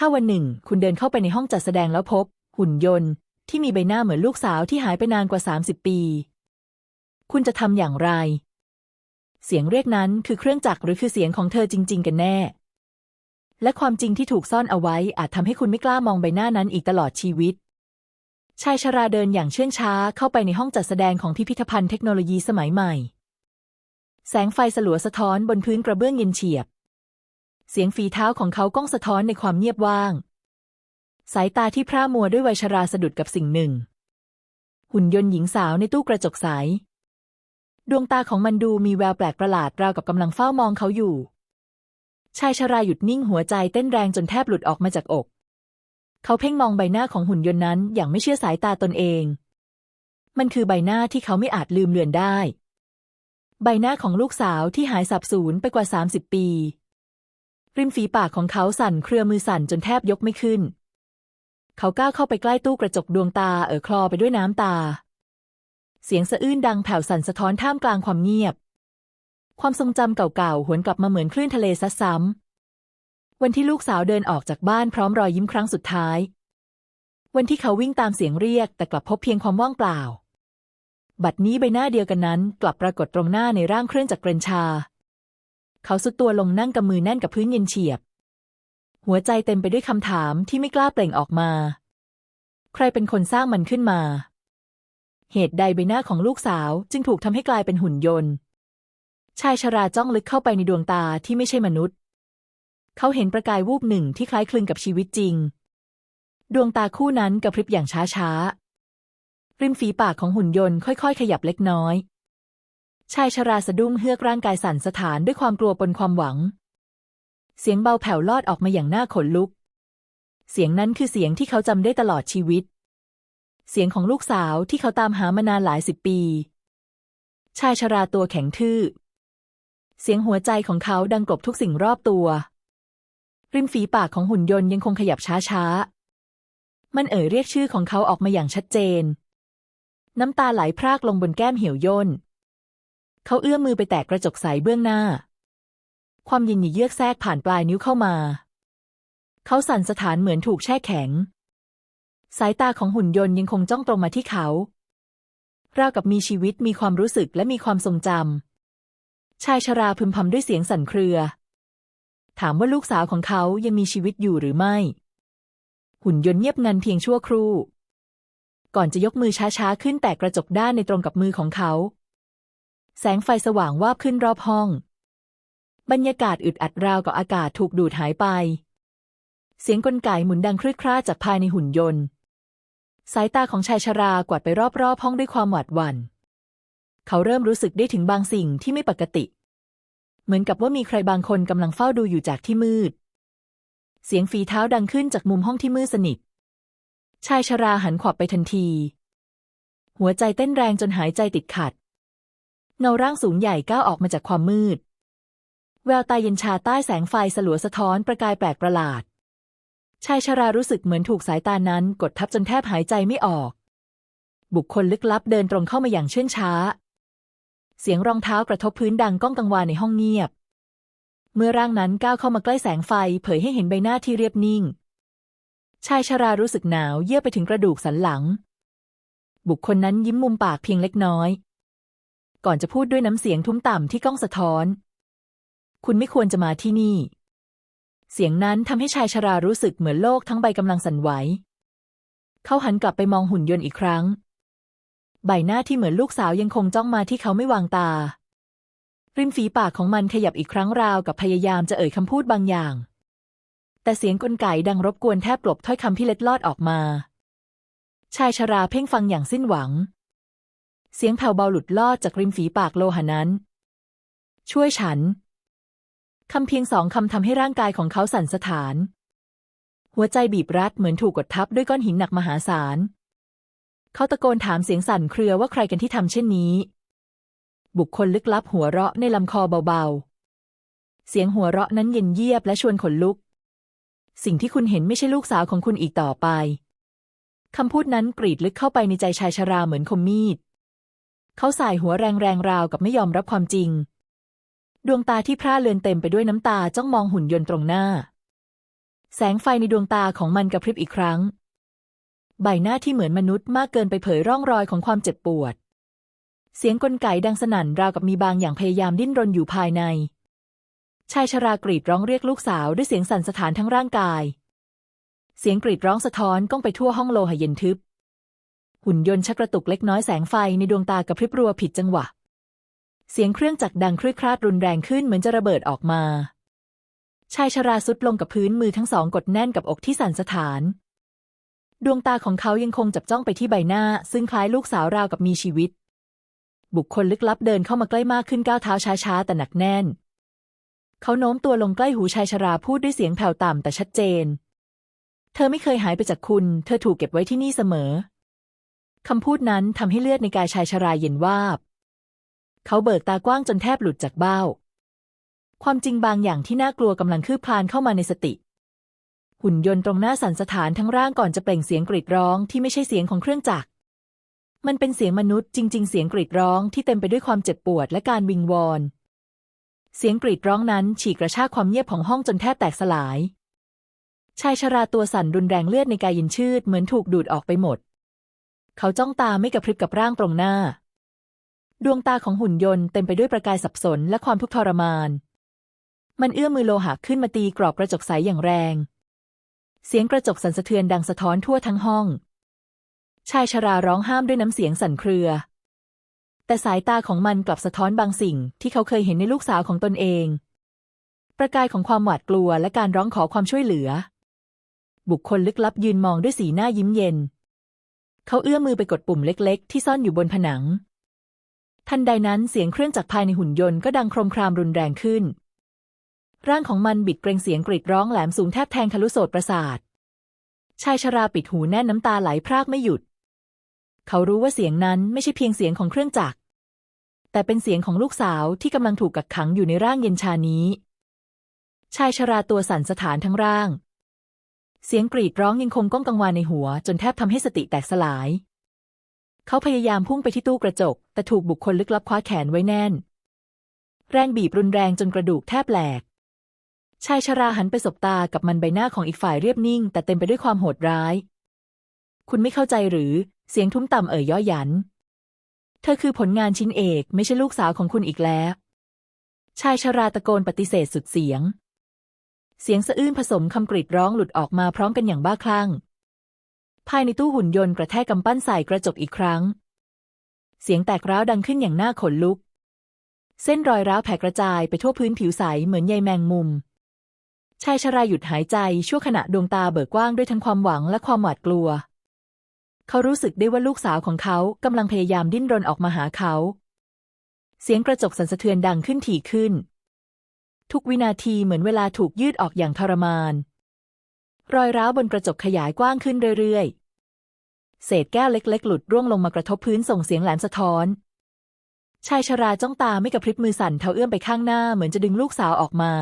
ถ้าวันหนึ่ง คุณเดินเข้าไปในห้องจัดแสดงแล้วพบ หุ่นยนต์ ที่มีใบหน้าเหมือนลูกสาวที่หายไปนานกว่า 30 ปี คุณจะทำอย่างไร เสียงเรียกนั้นคือเครื่องจักรหรือคือเสียงของเธอจริง ๆ กันแน่ และความจริงที่ถูกซ่อนเอาไว้อาจทำให้คุณไม่กล้ามองใบหน้านั้นอีกตลอดชีวิตชายชราเดินอย่างเชื่องช้าเข้าไปในห้องจัดแสดงของพิพิธภัณฑ์เทคโนโลยีสมัยใหม่ แสงไฟสลัวสะท้อนบนพื้นกระเบื้องเย็นเฉียบ เสียงฝีเท้าของเขาก้องสะท้อนในความเงียบว่าง สายตาที่พร่ามัวด้วยวัยชราสะดุดกับสิ่งหนึ่ง หุ่นยนต์หญิงสาวในตู้กระจกใส ดวงตาของมันดูมีแววแปลกประหลาดราวกับกำลังเฝ้ามองเขาอยู่ ชายชราหยุดนิ่งหัวใจเต้นแรงจนแทบหลุดออกมาจากอก เขาเพ่งมองใบหน้าของหุ่นยนต์นั้นอย่างไม่เชื่อสายตาตนเอง มันคือใบหน้าที่เขาไม่อาจลืมเลือนได้ ใบหน้าของลูกสาวที่หายสับสูญไปกว่า 30 ปี ริมฝีปากของเขาสั่นเครือมือสั่นจนแทบยกไม่ขึ้น เขาก้าวเข้าไปใกล้ตู้กระจกดวงตาเอ่อคลอไปด้วยน้ำตา เสียงสะอื้นดังแผ่วสั่นสะท้อนท่ามกลางความเงียบ ความทรงจำเก่าๆหวนกลับมาเหมือนคลื่นทะเลซัดซ้ำวันที่ลูกสาวเดินออกจากบ้านพร้อมรอยยิ้มครั้งสุดท้าย วันที่เขาวิ่งตามเสียงเรียกแต่กลับพบเพียงความว่างเปล่า บัดนี้ใบหน้าเดียวกันนั้นกลับปรากฏตรงหน้าในร่างเครื่องจักรเกรนชา เขาสุดตัวลงนั่งกับมือแน่นกับพื้นเย็นเฉียบ หัวใจเต็มไปด้วยคำถามที่ไม่กล้าเปล่งออกมา ใครเป็นคนสร้างมันขึ้นมา เหตุใดใบหน้าของลูกสาวจึงถูกทำให้กลายเป็นหุ่นยนต์ ชายชราจ้องลึกเข้าไปในดวงตาที่ไม่ใช่มนุษย์ เขาเห็นประกายวูบหนึ่งที่คล้ายคลึงกับชีวิตจริง ดวงตาคู่นั้นกระพริบอย่างช้าๆริมฝีปากของหุ่นยนต์ค่อย ๆ ขยับเล็กน้อย ชายชราสะดุ้งเฮือกร่างกายสั่นสะท้านด้วยความกลัวปนความหวัง เสียงเบาแผ่วลอดออกมาอย่างน่าขนลุก เสียงนั้นคือเสียงที่เขาจำได้ตลอดชีวิต เสียงของลูกสาวที่เขาตามหามานานหลายสิบปี ชายชราตัวแข็งทื่อ เสียงหัวใจของเขาดังกลบทุกสิ่งรอบตัว ริมฝีปากของหุ่นยนต์ยังคงขยับช้าๆ มันเอ่ยเรียกชื่อของเขาออกมาอย่างชัดเจน น้ำตาไหลพรากลงบนแก้มเหี่ยวย่น เขาเอื้อมมือไปแตะกระจกใสเบื้องหน้า ความเย็นหยีเยือกแทรกผ่านปลายนิ้วเข้ามา เขาสั่นสะท้านเหมือนถูกแช่แข็ง สายตาของหุ่นยนต์ยังคงจ้องตรงมาที่เขา ราวกับมีชีวิตมีความรู้สึกและมีความทรงจำชายชราพึมพำด้วยเสียงสั่นเครือ ถามว่าลูกสาวของเขายังมีชีวิตอยู่หรือไม่ หุ่นยนต์เงียบงันเพียงชั่วครู่ ก่อนจะยกมือช้าๆขึ้นแตะกระจกด้านในตรงกับมือของเขา แสงไฟสว่างวาบขึ้นรอบห้อง บรรยากาศอึดอัดราวกับอากาศถูกดูดหายไป เสียงกลไกหมุนดังครืดคร่าจากภายในหุ่นยนต์ สายตาของชายชรากวาดไปรอบๆห้องด้วยความหวาดหวัน่น เขาเริ่มรู้สึกได้ถึงบางสิ่งที่ไม่ปกติ เหมือนกับว่ามีใครบางคนกำลังเฝ้าดูอยู่จากที่มืด เสียงฝีเท้าดังขึ้นจากมุมห้องที่มืดสนิท ชายชราหันขวับไปทันที หัวใจเต้นแรงจนหายใจติดขัด เงาร่างสูงใหญ่ก้าวออกมาจากความมืด แววตาเย็นชาใต้แสงไฟสลัวสะท้อนประกายแปลกประหลาด ชายชรารู้สึกเหมือนถูกสายตานั้น กดทับจนแทบหายใจไม่ออก บุคคลลึกลับเดินตรงเข้ามาอย่างเชื่องช้า เสียงรองเท้ากระทบพื้นดังก้องกังวานในห้องเงียบ เมื่อร่างนั้นก้าวเข้ามาใกล้แสงไฟเผยให้เห็นใบหน้าที่เรียบนิ่ง ชายชรารู้สึกหนาวเยื่อไปถึงกระดูกสันหลัง บุคคลนั้นยิ้มมุมปากเพียงเล็กน้อย ก่อนจะพูดด้วยน้ำเสียงทุ้มต่ำที่ก้องสะท้อน คุณไม่ควรจะมาที่นี่ เสียงนั้นทำให้ชายชรารู้สึกเหมือนโลกทั้งใบกำลังสั่นไหว เขาหันกลับไปมองหุ่นยนต์อีกครั้ง ใบหน้าที่เหมือนลูกสาวยังคงจ้องมาที่เขาไม่วางตา ริมฝีปากของมันขยับอีกครั้งราวกับพยายามจะเอ่ยคำพูดบางอย่าง แต่เสียงกลไกดังรบกวนแทบกลบถ้อยคำที่เล็ดลอดออกมา ชายชราเพ่งฟังอย่างสิ้นหวัง เสียงแผ่วเบาหลุดลอดจากริมฝีปากโลหะนั้น ช่วยฉัน คำเพียงสองคำทำให้ร่างกายของเขาสั่นสะท้าน หัวใจบีบรัดเหมือนถูกกดทับด้วยก้อนหินหนักมหาศาล เขาตะโกนถามเสียงสั่นเครือว่าใครกันที่ทำเช่นนี้ บุคคลลึกลับหัวเราะในลำคอเบาๆ เสียงหัวเราะนั้นเย็นเยียบและชวนขนลุก สิ่งที่คุณเห็นไม่ใช่ลูกสาวของคุณอีกต่อไปคำพูดนั้นกรีดลึกเข้าไปในใจชายชราเหมือนคมมีด เขาสายหัวแรงๆราวกับไม่ยอมรับความจริง ดวงตาที่พร่าเลือนเต็มไปด้วยน้ำตาจ้องมองหุ่นยนต์ตรงหน้า แสงไฟในดวงตาของมันกระพริบอีกครั้ง ใบหน้าที่เหมือนมนุษย์มากเกินไปเผยร่องรอยของความเจ็บปวด เสียงกลไกดังสนั่นราวกับมีบางอย่างพยายามดิ้นรนอยู่ภายใน ชายชรากรีดร้องเรียกลูกสาวด้วยเสียงสั่นสะท้านทั้งร่างกาย เสียงกรีดร้องสะท้อนก้องไปทั่วห้องโลหะเย็นทึบ หุ่นยนต์ชักกระตุกเล็กน้อยแสงไฟในดวงตากระพริบรัวผิดจังหวะ เสียงเครื่องจักรดังครืดคราดรุนแรงขึ้นเหมือนจะระเบิดออกมา ชายชราสุดลงกับพื้นมือทั้งสองกดแน่นกับอกที่สั่นสะท้าน ดวงตาของเขายังคงจับจ้องไปที่ใบหน้า ซึ่งคล้ายลูกสาวราวกับมีชีวิต บุคคลลึกลับเดินเข้ามาใกล้มากขึ้นก้าวเท้าช้าๆแต่หนักแน่น เขาโน้มตัวลงใกล้หูชายชราพูดด้วยเสียงแผ่วต่ำแต่ชัดเจน เธอไม่เคยหายไปจากคุณ เธอถูกเก็บไว้ที่นี่เสมอ คำพูดนั้นทำให้เลือดในกายชายชราเย็นวาบ เขาเบิกตากว้างจนแทบหลุดจากเบ้า ความจริงบางอย่างที่น่ากลัวกำลังคืบคลานเข้ามาในสติ หุ่นยนต์ตรงหน้าสันสถานทั้งร่างก่อนจะเปล่งเสียงกรีดร้องที่ไม่ใช่เสียงของเครื่องจักร มันเป็นเสียงมนุษย์จริง ๆ เสียงกรีดร้องที่เต็มไปด้วยความเจ็บปวดและการวิงวอน เสียงกรีดร้องนั้นฉีกกระชากความเงียบของห้องจนแทบแตกสลาย ชายชราตัวสั่นรุนแรงเลือดในกายเย็นชืดเหมือนถูกดูดออกไปหมด เขาจ้องตาไม่กระพริบกับร่างตรงหน้า ดวงตาของหุ่นยนต์เต็มไปด้วยประกายสับสนและความทุกข์ทรมาน มันเอื้อมมือโลหะขึ้นมาตีกรอบกระจกใสอย่างแรง เสียงกระจกสั่นสะเทือนดังสะท้อนทั่วทั้งห้อง ชายชราร้องห้ามด้วยน้ำเสียงสั่นเครือ แต่สายตาของมันกลับสะท้อนบางสิ่งที่เขาเคยเห็นในลูกสาวของตนเอง ประกายของความหวาดกลัวและการร้องขอความช่วยเหลือ บุคคลลึกลับยืนมองด้วยสีหน้ายิ้มเย็น เขาเอื้อมมือไปกดปุ่มเล็ก ๆ ที่ซ่อนอยู่บนผนัง ทันใดนั้นเสียงเครื่องจักรภายในหุ่นยนต์ก็ดังโครมครามรุนแรงขึ้น ร่างของมันบิดเกรงเสียงกรีดร้องแหลมสูงแทบแทงทะลุโสตประสาท ชายชราปิดหูแน่นน้ำตาไหลพรากไม่หยุด เขารู้ว่าเสียงนั้นไม่ใช่เพียงเสียงของเครื่องจักร แต่เป็นเสียงของลูกสาวที่กำลังถูกกักขังอยู่ในร่างเย็นชานี้ ชายชราตัวสั่นสะท้านทั้งร่าง เสียงกรีดร้องยังคงก้องกังวานในหัว จนแทบทำให้สติแตกสลาย เขาพยายามพุ่งไปที่ตู้กระจก แต่ถูกบุคคลลึกลับคว้าแขนไว้แน่น แรงบีบรุนแรงจนกระดูกแทบแหลก ชายชราหันไปสบตากับมันใบหน้าของอีกฝ่ายเรียบนิ่ง แต่เต็มไปด้วยความโหดร้าย คุณไม่เข้าใจหรือ เสียงทุ้มต่ำเอ่ยย่อหยัน เธอคือผลงานชิ้นเอก ไม่ใช่ลูกสาวของคุณอีกแล้ว ชายชราตะโกนปฏิเสธสุดเสียง เสียงสะอื้นผสมคำกรีดร้องหลุดออกมาพร้อมกันอย่างบ้าคลั่ง ภายในตู้หุ่นยนต์กระแทกกำปั้นใส่กระจกอีกครั้ง เสียงแตกร้าวดังขึ้นอย่างน่าขนลุก เส้นรอยร้าวแผ่กระจายไปทั่วพื้นผิวใสเหมือนใยแมงมุม ชายชราหยุดหายใจชั่วขณะดวงตาเบิกกว้างด้วยทั้งความหวังและความหวาดกลัว เขารู้สึกได้ว่าลูกสาวของเขากำลังพยายามดิ้นรนออกมาหาเขา เสียงกระจกสั่นสะเทือนดังขึ้นถี่ขึ้น ทุกวินาทีเหมือนเวลาถูกยืดออกอย่างทรมาน รอยร้าวบนกระจกขยายกว้างขึ้นเรื่อยๆ เศษแก้วเล็ก ๆ หลุดร่วงลงมากระทบพื้นส่งเสียงแหลมสะท้อน ชายชราจ้องตาไม่กระพริบมือสั่นเท้าเอื้อมไปข้างหน้าเหมือนจะดึงลูกสาวออกมา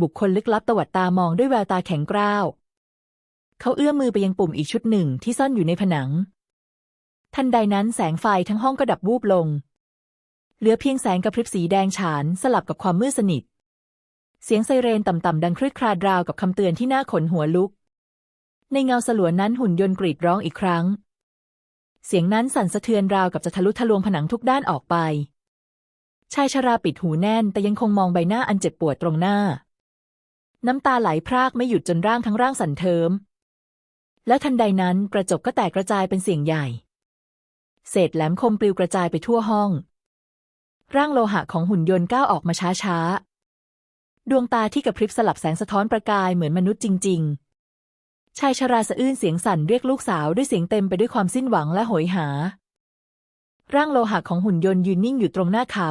บุคคลลึกลับตวัดตามองด้วยแววตาแข็งกร้าว เขาเอื้อมมือไปยังปุ่มอีกชุดหนึ่งที่ซ่อนอยู่ในผนัง ทันใดนั้นแสงไฟทั้งห้องก็ดับวูบลง เหลือเพียงแสงกระพริบสีแดงฉานสลับกับความมืดสนิท เสียงไซเรนต่ำๆดังครืดคราดราวกับคำเตือนที่น่าขนหัวลุก ในเงาสลัวนั้นหุ่นยนต์กรีดร้องอีกครั้ง เสียงนั้นสั่นสะเทือนราวกับจะทะลุทะลวงผนังทุกด้านออกไป ชายชราปิดหูแน่นแต่ยังคงมองใบหน้าอันเจ็บปวดตรงหน้า น้ำตาไหลพรากไม่หยุดจนร่างทั้งร่างสั่นเทิม แล้วทันใดนั้นกระจกก็แตกกระจายเป็นเสียงใหญ่ เศษแหลมคมปลิวกระจายไปทั่วห้อง ร่างโลหะของหุ่นยนต์ก้าวออกมาช้าๆ ดวงตาที่กระพริบสลับแสงสะท้อนประกายเหมือนมนุษย์จริง ๆ ชายชราสะอื้นเสียงสั่นเรียกลูกสาวด้วยเสียงเต็มไปด้วยความสิ้นหวังและโหยหา ร่างโลหะของหุ่นยนต์ยืนนิ่งอยู่ตรงหน้าเขา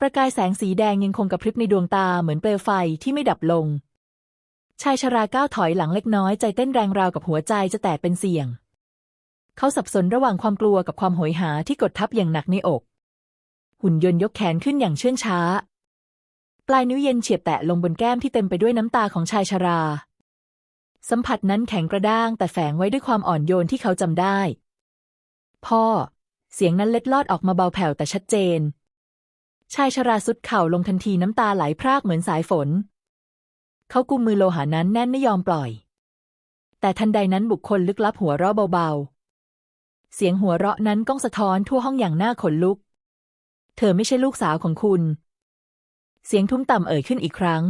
ประกายแสงสีแดงยังคงกระพริบในดวงตาเหมือนเปลวไฟที่ไม่ดับลง ชายชราก้าวถอยหลังเล็กน้อยใจเต้นแรงราวกับหัวใจจะแตกเป็นเสี่ยง เขาสับสนระหว่างความกลัวกับความโหยหาที่กดทับอย่างหนักในอก หุ่นยนต์ยกแขนขึ้นอย่างเชื่องช้า ปลายนิ้วเย็นเฉียบแตะลงบนแก้มที่เต็มไปด้วยน้ำตาของชายชรา สัมผัสนั้นแข็งกระด้างแต่แฝงไว้ด้วยความอ่อนโยนที่เขาจำได้ พ่อ เสียงนั้นเล็ดลอดออกมาเบาแผ่วแต่ชัดเจน ชายชราสุดเข่าลงทันทีน้ำตาไหลพรากเหมือนสายฝน เขากุมมือโลหานั้นแน่นไม่ยอมปล่อย แต่ทันใดนั้นบุคคลลึกลับหัวเราะเบาๆเสียงหัวเราะนั้นก้องสะท้อนทั่วห้องอย่างน่าขนลุก เธอไม่ใช่ลูกสาวของคุณ เสียงทุ้มต่ำเอ่ยขึ้นอีกครั้ง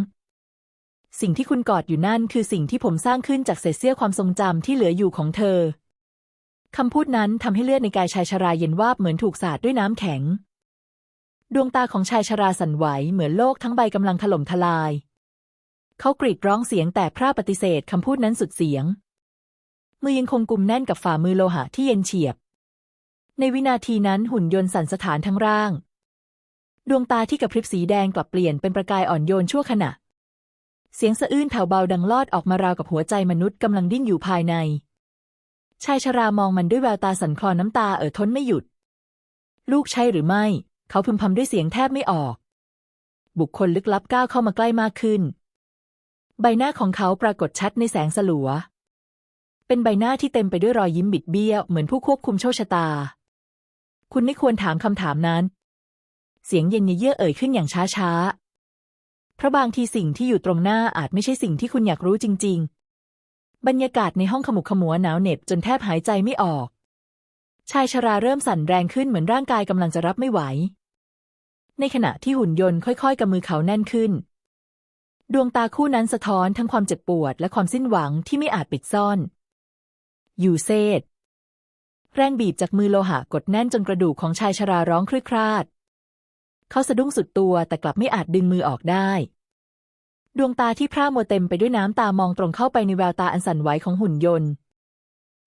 สิ่งที่คุณกอดอยู่นั่นคือสิ่งที่ผมสร้างขึ้นจากเศษเสี้ยวความทรงจำที่เหลืออยู่ของเธอคำพูดนั้นทำให้เลือดในกายชายชราเย็นวาบเหมือนถูกสาดด้วยน้ำแข็ง ดวงตาของชายชราสั่นไหวเหมือนโลกทั้งใบกำลังถล่มทลาย เขากรีดร้องเสียงแต่พร่าปฏิเสธคำพูดนั้นสุดเสียง มือยังคงกุมแน่นกับฝ่ามือโลหะที่เย็นเฉียบ ในวินาทีนั้นหุ่นยนต์สั่นสถานทั้งร่าง ดวงตาที่กระพริบสีแดงกลับเปลี่ยนเป็นประกายอ่อนโยนชั่วขณะ เสียงสะอื้นแผ่วเบาดังลอดออกมาราวกับหัวใจมนุษย์กำลังดิ้นอยู่ภายใน ชายชรามองมันด้วยแววตาสั่นคลอนน้ำตาเอ่อท้นไม่หยุด ลูกใช่หรือไม่ เขาพึมพำด้วยเสียงแทบไม่ออก บุคคลลึกลับก้าวเข้ามาใกล้มากขึ้น ใบหน้าของเขาปรากฏชัดในแสงสลัว เป็นใบหน้าที่เต็มไปด้วยรอยยิ้มบิดเบี้ยวเหมือนผู้ควบคุมโชคชะตา คุณไม่ควรถามคำถามนั้น เสียงเย็นเยือกเอ่ยขึ้นอย่างช้าช้าเพราะบางทีสิ่งที่อยู่ตรงหน้าอาจไม่ใช่สิ่งที่คุณอยากรู้จริง ๆ บรรยากาศในห้องขมุกขมัวหนาวเหน็บจนแทบหายใจไม่ออก ชายชราเริ่มสั่นแรงขึ้นเหมือนร่างกายกำลังจะรับไม่ไหว ในขณะที่หุ่นยนต์ค่อย ๆกำมือเขาแน่นขึ้น ดวงตาคู่นั้นสะท้อนทั้งความเจ็บปวดและความสิ้นหวังที่ไม่อาจปิดซ่อนยูเซดแรงบีบจากมือโลหะกดแน่นจนกระดูกของชายชราร้องครืดคราด เขาสะดุ้งสุดตัวแต่กลับไม่อาจดึงมือออกได้ ดวงตาที่พร่ามัวเต็มไปด้วยน้ำตามองตรงเข้าไปในแววตาอันสั่นไหวของหุ่นยนต์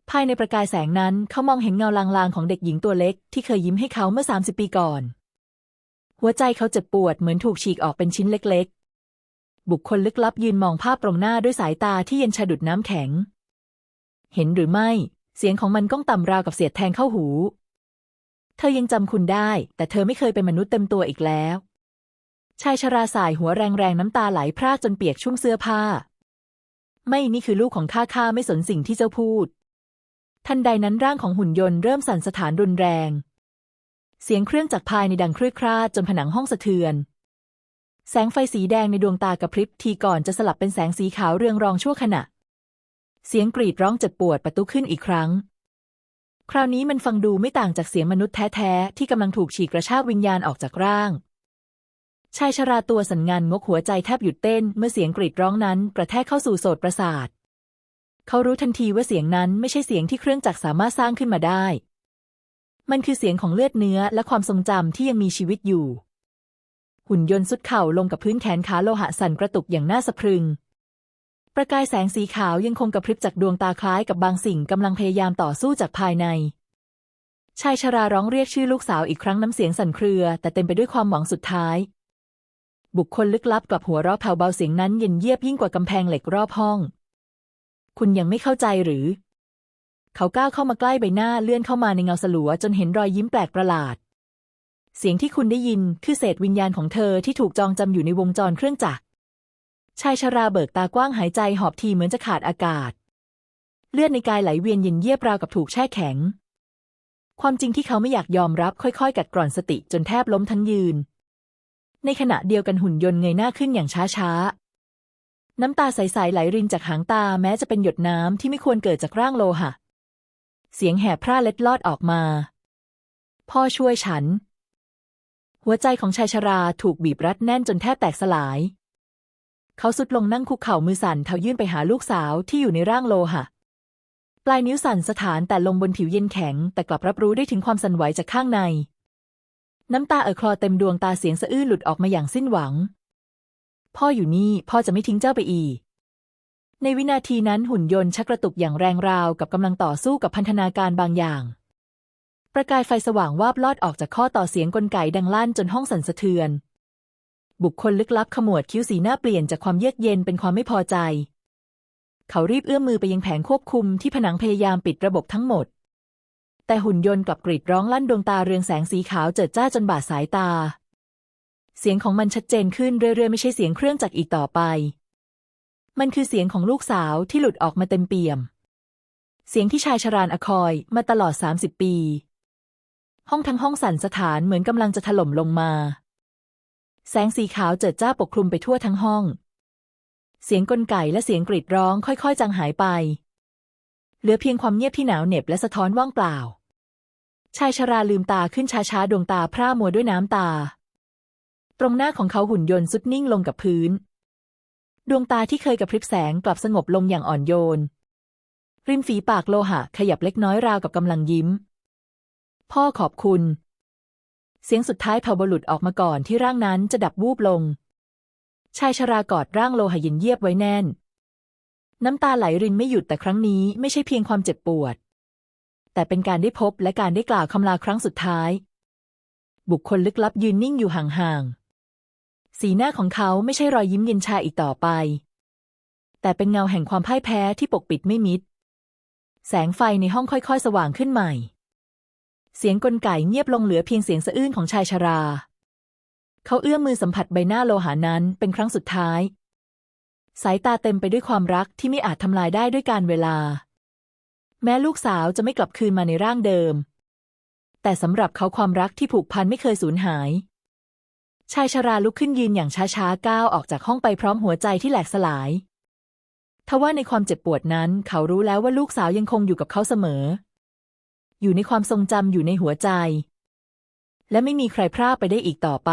ภายในประกายแสงนั้นเขามองเห็นเงาลางๆของเด็กหญิงตัวเล็กที่เคยยิ้มให้เขาเมื่อ 30 ปีก่อน หัวใจเขาเจ็บปวดเหมือนถูกฉีกออกเป็นชิ้นเล็กๆ บุคคลลึกลับยืนมองภาพตรงหน้าด้วยสายตาที่เย็นชาดุดน้ำแข็ง เห็นหรือไม่ เสียงของมันก้องต่ำราวกับเสียดแทงเข้าหู เธอยังจำคุณได้ แต่เธอไม่เคยเป็นมนุษย์เต็มตัวอีกแล้ว ชายชราสายหัวแรงๆ น้ำตาไหลพรากจนเปียกชุ่มเสื้อผ้า ไม่นี่คือลูกของข้าข้าไม่สนสิ่งที่เจ้าพูด ทันใดนั้นร่างของหุ่นยนต์เริ่มสั่นสถานรุนแรง เสียงเครื่องจักรภายในดังครืดคราดจนผนังห้องสะเทือน แสงไฟสีแดงในดวงตากระพริบทีก่อนจะสลับเป็นแสงสีขาวเรืองรองชั่วขณะ เสียงกรีดร้องเจ็บปวดประตุขึ้นอีกครั้ง คราวนี้มันฟังดูไม่ต่างจากเสียงมนุษย์แท้ๆ ที่กำลังถูกฉีกกระชากวิญญาณออกจากร่าง ชายชราตัวสันงานงกหัวใจแทบหยุดเต้น เมื่อเสียงกรีดร้องนั้นกระแทกเข้าสู่โสตประสาท เขารู้ทันทีว่าเสียงนั้นไม่ใช่เสียงที่เครื่องจักรสามารถสร้างขึ้นมาได้ มันคือเสียงของเลือดเนื้อและความทรงจำที่ยังมีชีวิตอยู่ หุ่นยนต์สุดเข่าลงกับพื้นแขนขาโลหะสั่นกระตุกอย่างน่าสะพรึง ประกายแสงสีขาวยังคงกระพริบจากดวงตาคล้ายกับบางสิ่งกำลังพยายามต่อสู้จากภายใน ชายชราร้องเรียกชื่อลูกสาวอีกครั้งน้ำเสียงสั่นเครือ แต่เต็มไปด้วยความหวังสุดท้าย บุคคลลึกลับกลับหัวเราะแผ่วเบาเสียงนั้นเย็นเยียบยิ่งกว่ากำแพงเหล็กรอบห้อง คุณยังไม่เข้าใจหรือ เขาก้าวเข้ามาใกล้ใบหน้าเลื่อนเข้ามาในเงาสลัวจนเห็นรอยยิ้มแปลกประหลาด เสียงที่คุณได้ยินคือเศษวิญญาณของเธอที่ถูกจองจำอยู่ในวงจรเครื่องจักร ชายชราเบิกตากว้างหายใจหอบทีเหมือนจะขาดอากาศ เลือดในกายไหลเวียนเย็นเยียบราวกับถูกแช่แข็ง ความจริงที่เขาไม่อยากยอมรับค่อยๆ กัดกร่อนสติจนแทบล้มทั้งยืน ในขณะเดียวกันหุ่นยนต์เงยหน้าขึ้นอย่างช้าๆ น้ำตาใสๆไหลรินจากหางตาแม้จะเป็นหยดน้ำที่ไม่ควรเกิดจากร่างโลหะ เสียงแหบพร่าเล็ดลอดออกมา พ่อช่วยฉัน หัวใจของชายชราถูกบีบรัดแน่นจนแทบแตกสลาย เขาสุดลงนั่งคุกเข่ามือสั่นเท้ายื่นไปหาลูกสาวที่อยู่ในร่างโลหะ ปลายนิ้วสั่นสถานแต่ลงบนผิวเย็นแข็ง แต่กลับรับรู้ได้ถึงความสั่นไหวจากข้างใน น้ำตาเอ่อคลอเต็มดวงตาเสียงสะอื้นหลุดออกมาอย่างสิ้นหวัง พ่ออยู่นี่พ่อจะไม่ทิ้งเจ้าไปอีก ในวินาทีนั้นหุ่นยนต์ชักกระตุกอย่างแรงราวกับกำลังต่อสู้กับพันธนาการบางอย่าง ประกายไฟสว่างวาบลอดออกจากข้อต่อเสียงกลไกดังลั่นจนห้องสั่นสะเทือน บุคคลลึกลับขมวดคิ้วสีหน้าเปลี่ยนจากความเยือกเย็นเป็นความไม่พอใจ เขารีบเอื้อมมือไปยังแผงควบคุมที่ผนังพยายามปิดระบบทั้งหมด แต่หุ่นยนต์กลับกรีดร้องลั่นดวงตาเรืองแสงสีขาวเจิดจ้าจนบาดสายตา เสียงของมันชัดเจนขึ้นเรื่อยๆไม่ใช่เสียงเครื่องจักรอีกต่อไป มันคือเสียงของลูกสาวที่หลุดออกมาเต็มเปี่ยม เสียงที่ชายชรานอคอยมาตลอด 30 ปี ห้องทั้งห้องสั่นสถานเหมือนกำลังจะถล่มลงมา แสงสีขาวเจิดจ้าปกคลุมไปทั่วทั้งห้อง เสียงกลไกและเสียงกรีดร้องค่อยๆ จางหายไป เหลือเพียงความเงียบที่หนาวเหน็บและสะท้อนว่างเปล่า ชายชราลืมตาขึ้นช้าๆ ดวงตาพร่ามัวด้วยน้ำตา ตรงหน้าของเขาหุ่นยนต์สุดนิ่งลงกับพื้น ดวงตาที่เคยกระพริบแสงกลับสงบลงอย่างอ่อนโยน ริมฝีปากโลหะขยับเล็กน้อยราวกับกำลังยิ้ม พ่อขอบคุณ เสียงสุดท้ายเผ่าบหลุดออกมาก่อนที่ร่างนั้นจะดับวูบลง ชายชรากอดร่างโลหะย็นเยียบไว้แน่น น้ำตาไหลรินไม่หยุดแต่ครั้งนี้ไม่ใช่เพียงความเจ็บปวด แต่เป็นการได้พบและการได้กล่าวคำลาครั้งสุดท้าย บุคคลลึกลับยืนนิ่งอยู่ห่างๆ สีหน้าของเขาไม่ใช่รอยยิ้มเย็นชาอีกต่อไป แต่เป็นเงาแห่งความพ่ายแพ้ที่ปกปิดไม่มิด แสงไฟในห้องค่อยๆ สว่างขึ้นใหม่ เสียงกลไกเงียบลงเหลือเพียงเสียงสะอื้นของชายชรา เขาเอื้อมมือสัมผัสใบหน้าโลหานั้นเป็นครั้งสุดท้าย สายตาเต็มไปด้วยความรักที่ไม่อาจทำลายได้ด้วยการเวลา แม้ลูกสาวจะไม่กลับคืนมาในร่างเดิม แต่สำหรับเขาความรักที่ผูกพันไม่เคยสูญหาย ชายชราลุกขึ้นยืนอย่างช้าๆก้าวออกจากห้องไปพร้อมหัวใจที่แหลกสลายทว่าในความเจ็บปวดนั้น เขารู้แล้วว่าลูกสาวยังคงอยู่กับเขาเสมอ อยู่ในความทรงจำอยู่ในหัวใจ และไม่มีใครพรากไปได้อีกต่อไป